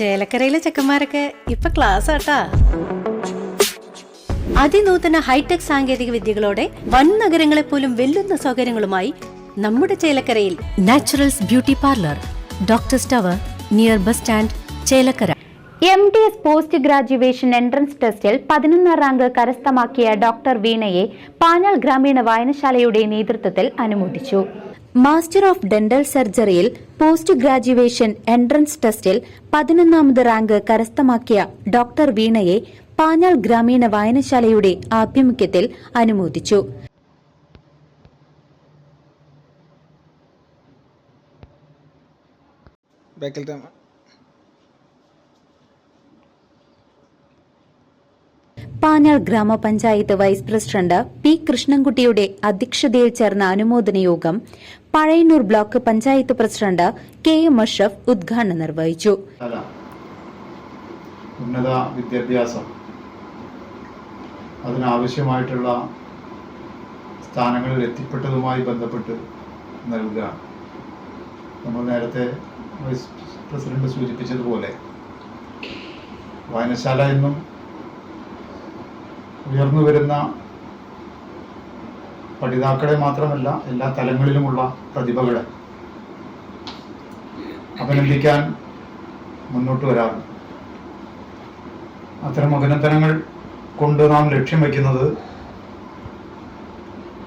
ചേലക്കരയിലെ ചെക്കന്മാരൊക്കെ ഇപ്പൊ ക്ലാസ് ആട്ടാ. അതിനൂതന ഹൈടെക് സാങ്കേതിക വിദ്യകളോടെ വൻ നഗരങ്ങളെ പോലും വെല്ലുന്ന സൗകര്യങ്ങളുമായി നമ്മുടെ ചേലക്കരയിൽ Naturals beauty parlour doctor tower near bus stand Chelakkara. M D S post graduation entrance ടെസ്റ്റിൽ പതിനൊന്നാം റാങ്ക് കരസ്ഥമാക്കിയ ഡോക്ടർ വീണയെ പാഞ്ഞാൾ ഗ്രാമീണ വായനശാലയുടെ നേതൃത്വത്തിൽ അനുമോദിച്ചു. മാസ്റ്റർ ഓഫ് ഡെന്റൽ സർജറിയിൽ പോസ്റ്റ് ഗ്രാജുവേഷൻ എൻട്രൻസ് ടെസ്റ്റിൽ പതിനൊന്നാമത് റാങ്ക് കരസ്ഥമാക്കിയ ഡോക്ടർ വീണയെ പാഞ്ഞാൾ ഗ്രാമീണ വായനശാലയുടെ ആഭിമുഖ്യത്തിൽ അനുമോദിച്ചു. ബാക്കിൽ പാഞ്ഞാൾ ഗ്രാമപഞ്ചായത്ത് വൈസ് പ്രസിഡന്റ് പി കൃഷ്ണൻകുട്ടിയുടെ അധ്യക്ഷതയിൽ ചേർന്ന അനുമോദന യോഗം Pazhayannur block panchayat president K M Ashraf ഉദ്ഘാടനം നിർവഹിച്ചു. ഉന്നത വിദ്യാഭ്യാസം അതിനാവശ്യമായിട്ടുള്ള സ്ഥാനങ്ങളിൽ എത്തിപ്പെട്ടതുമായി ബന്ധപ്പെട്ട് നൽകുക നമ്മൾ നേരത്തെ വൈസ് പ്രസിഡന്റ് സൂചിപ്പിച്ചതുപോലെ വായനശാല എന്നും ഉയർന്നു വരുന്ന പഠിതാക്കളെ മാത്രമല്ല എല്ലാ തലങ്ങളിലുമുള്ള പ്രതിഭകളെ അഭിനന്ദിക്കാൻ മുന്നോട്ട് വരാറുണ്ട്. അത്തരം അഭിനന്ദനങ്ങൾ കൊണ്ട് നാം ലക്ഷ്യം വയ്ക്കുന്നത്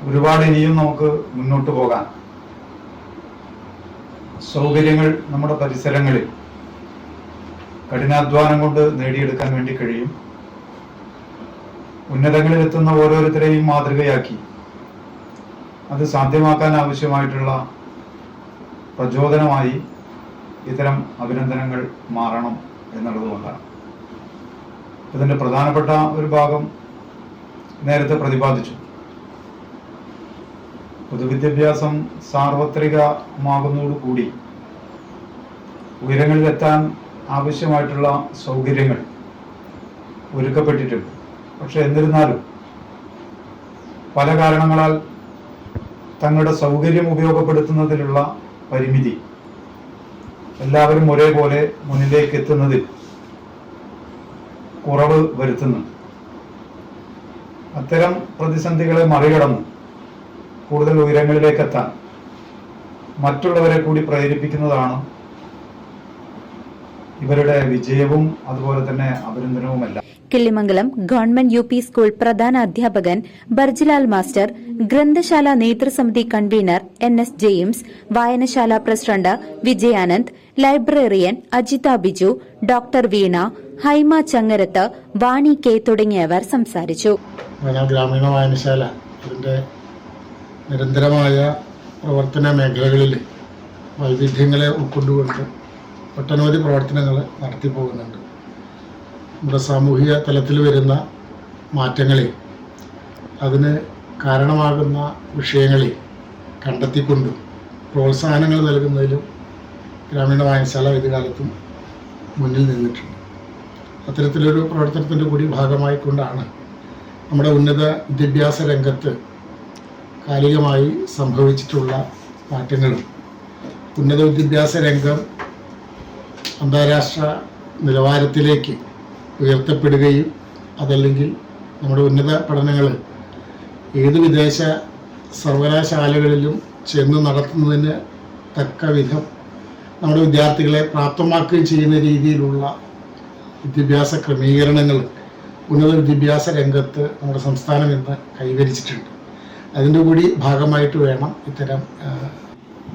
ഒരുപാട് ഇനിയും നമുക്ക് മുന്നോട്ട് പോകാൻ. സൗകര്യങ്ങൾ നമ്മുടെ പരിസരങ്ങളിൽ കഠിനാധ്വാനം കൊണ്ട് നേടിയെടുക്കാൻ വേണ്ടി കഴിയും. ഉന്നതങ്ങളിലെത്തുന്ന ഓരോരുത്തരെയും മാതൃകയാക്കി. അത് സാധ്യമാക്കാൻ ആവശ്യമായിട്ടുള്ള പ്രചോദനമായി ഇത്തരം അഭിനന്ദനങ്ങൾ മാറണം എന്നുള്ളതുകൊണ്ടാണ് ഇതിന്റെ പ്രധാനപ്പെട്ട ഒരു ഭാഗം നേരത്തെ പ്രതിപാദിച്ചു. പൊതുവിദ്യാഭ്യാസം സാർവത്രികമാകുന്നതോടുകൂടി ഉയരങ്ങളിലെത്താൻ ആവശ്യമായിട്ടുള്ള സൗകര്യങ്ങൾ ഒരുക്കപ്പെട്ടിട്ടുണ്ട്. പക്ഷെ എന്നിരുന്നാലും പല കാരണങ്ങളാൽ തങ്ങളുടെ സൗകര്യം ഉപയോഗപ്പെടുത്തുന്നതിലുള്ള പരിമിതി എല്ലാവരും ഒരേപോലെ മുന്നിലേക്ക് എത്തുന്നതിൽ കുറവ് വരുത്തുന്നു. അത്തരം പ്രതിസന്ധികളെ മറികടന്ന് കൂടുതൽ ഉയരങ്ങളിലേക്ക് എത്താൻ മറ്റുള്ളവരെ കൂടി പ്രേരിപ്പിക്കുന്നതാണ് ഇവരുടെ വിജയവും അതുപോലെ തന്നെ അഭിനന്ദനവുമല്ല. Killimangalam government U P school പ്രധാന അധ്യാപകൻ ബർജിലാൽ മാസ്റ്റർ ഗ്രന്ഥശാല നേതൃസമിതി കൺവീനർ എൻ എസ് ജെയിംസ് വായനശാല president Vijayanand librarian Ajitha Biju doctor Veena Haima Changarath Vani K തുടങ്ങിയവർ സംസാരിച്ചു. ഗ്രാമീണ വായനശാല നിരന്തരമായ പ്രവർത്തന മേഖലകളിൽ വൈവിധ്യങ്ങളെ ഉൾക്കൊണ്ടുകൊണ്ട് ഒട്ടനവധി പ്രവർത്തനങ്ങൾ നടത്തി പോകുന്നുണ്ട്. നമ്മുടെ സാമൂഹിക തലത്തിൽ വരുന്ന മാറ്റങ്ങളെ അതിന് കാരണമാകുന്ന വിഷയങ്ങളെ കണ്ടെത്തിക്കൊണ്ടും പ്രോത്സാഹനങ്ങൾ നൽകുന്നതിലും ഗ്രാമീണ വായനശാല ഇത് മുന്നിൽ നിന്നിട്ടുണ്ട്. അത്തരത്തിലൊരു പ്രവർത്തനത്തിന്റെ കൂടി ഭാഗമായിക്കൊണ്ടാണ് നമ്മുടെ ഉന്നത വിദ്യാഭ്യാസ രംഗത്ത് കാലികമായി സംഭവിച്ചിട്ടുള്ള മാറ്റങ്ങളും. ഉന്നത വിദ്യാഭ്യാസ രംഗം അന്താരാഷ്ട്ര നിലവാരത്തിലേക്ക് ഉയർത്തപ്പെടുകയും അതല്ലെങ്കിൽ നമ്മുടെ ഉന്നത പഠനങ്ങൾ ഏത് വിദേശ സർവകലാശാലകളിലും ചെന്ന് നടത്തുന്നതിന് തക്ക വിധം നമ്മുടെ വിദ്യാർത്ഥികളെ പ്രാപ്തമാക്കുകയും ചെയ്യുന്ന രീതിയിലുള്ള വിദ്യാഭ്യാസ ക്രമീകരണങ്ങൾ ഉന്നത വിദ്യാഭ്യാസ രംഗത്ത് നമ്മുടെ സംസ്ഥാനം ഇന്ന് കൈവരിച്ചിട്ടുണ്ട്. അതിന്റെ കൂടി ഭാഗമായിട്ട് വേണം ഇത്തരം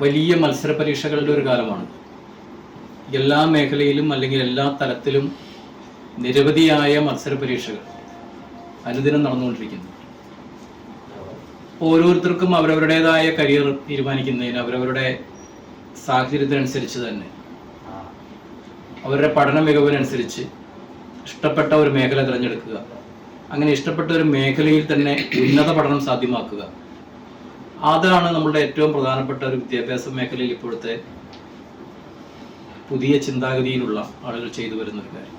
വലിയ മത്സര പരീക്ഷകളുടെ ഒരു കാലമാണ്. എല്ലാ മേഖലയിലും അല്ലെങ്കിൽ എല്ലാ തലത്തിലും നിരവധിയായ മത്സര പരീക്ഷകൾ അനുദിനം നടന്നുകൊണ്ടിരിക്കുന്നു. ഓരോരുത്തർക്കും അവരവരുടേതായ കരിയർ തീരുമാനിക്കുന്നതിന് അവരവരുടെ സാഹചര്യത്തിനനുസരിച്ച് തന്നെ. അവരുടെ പഠന മികവിനനുസരിച്ച് ഇഷ്ടപ്പെട്ട ഒരു മേഖല തിരഞ്ഞെടുക്കുക. അങ്ങനെ ഇഷ്ടപ്പെട്ട ഒരു മേഖലയിൽ തന്നെ ഉന്നത പഠനം സാധ്യമാക്കുക. അതാണ് നമ്മളുടെ ഏറ്റവും പ്രധാനപ്പെട്ട ഒരു വിദ്യാഭ്യാസ മേഖലയിൽ ഇപ്പോഴത്തെ പുതിയ ചിന്താഗതിയിലുള്ള ആളുകൾ ചെയ്തു വരുന്ന ഒരു കാര്യം.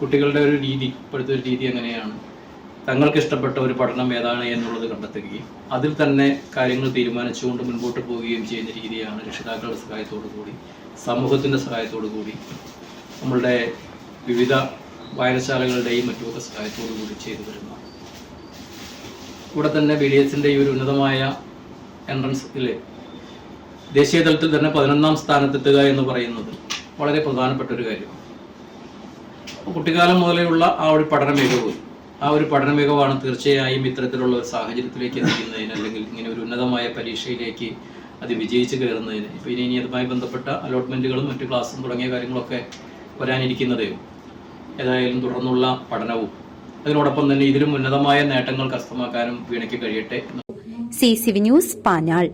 കുട്ടികളുടെ ഒരു രീതി ഇപ്പോഴത്തെ ഒരു രീതി എങ്ങനെയാണ്? തങ്ങൾക്ക് ഇഷ്ടപ്പെട്ട ഒരു പഠനം ഏതാണ് എന്നുള്ളത് കണ്ടെത്തുകയും അതിൽ തന്നെ കാര്യങ്ങൾ തീരുമാനിച്ചുകൊണ്ട് മുൻപോട്ട് പോവുകയും ചെയ്യുന്ന രീതിയാണ് രക്ഷിതാക്കളുടെ സഹായത്തോടു കൂടി സമൂഹത്തിന്റെ സഹായത്തോടു കൂടി നമ്മളുടെ വിവിധ വായനശാലകളുടെയും മറ്റുമൊക്കെ സഹായത്തോടു കൂടി ചെയ്തു വരുന്ന ഇവിടെ തന്നെ ബി ഡി എസിന്റെ ഈ ഒരു ഉന്നതമായ എൻട്രൻസിൽ ദേശീയ തലത്തിൽ തന്നെ പതിനൊന്നാം സ്ഥാനത്തെത്തുക എന്ന് പറയുന്നത് വളരെ പ്രധാനപ്പെട്ട ഒരു കാര്യമാണ്. കുട്ടിക്കാലം മുതലെയുള്ള ആ ഒരു പഠന മികവ് ആ ഒരു പഠന മികവാണ് തീർച്ചയായും ഇത്തരത്തിലുള്ള ഒരു സാഹചര്യത്തിലേക്ക് എത്തിക്കുന്നതിന് അല്ലെങ്കിൽ ഇങ്ങനെ ഒരു ഉന്നതമായ പരീക്ഷയിലേക്ക് അത് വിജയിച്ച് കയറുന്നതിന് ഇപ്പോൾ ഇനി ഇനി അതുമായി ബന്ധപ്പെട്ട അലോട്ട്മെന്റുകളും മറ്റു ക്ലാസ്സും തുടങ്ങിയ കാര്യങ്ങളൊക്കെ വരാനിരിക്കുന്നതേ. ഏതായാലും തുടർന്നുള്ള പഠനവും അതിനോടൊപ്പം തന്നെ ഇതിലും ഉന്നതമായ നേട്ടങ്ങൾ കരസ്ഥമാക്കാനും വീണയ്ക്ക് കഴിയട്ടെ സി സി ന്യൂസ് പാഞ്ഞാൾ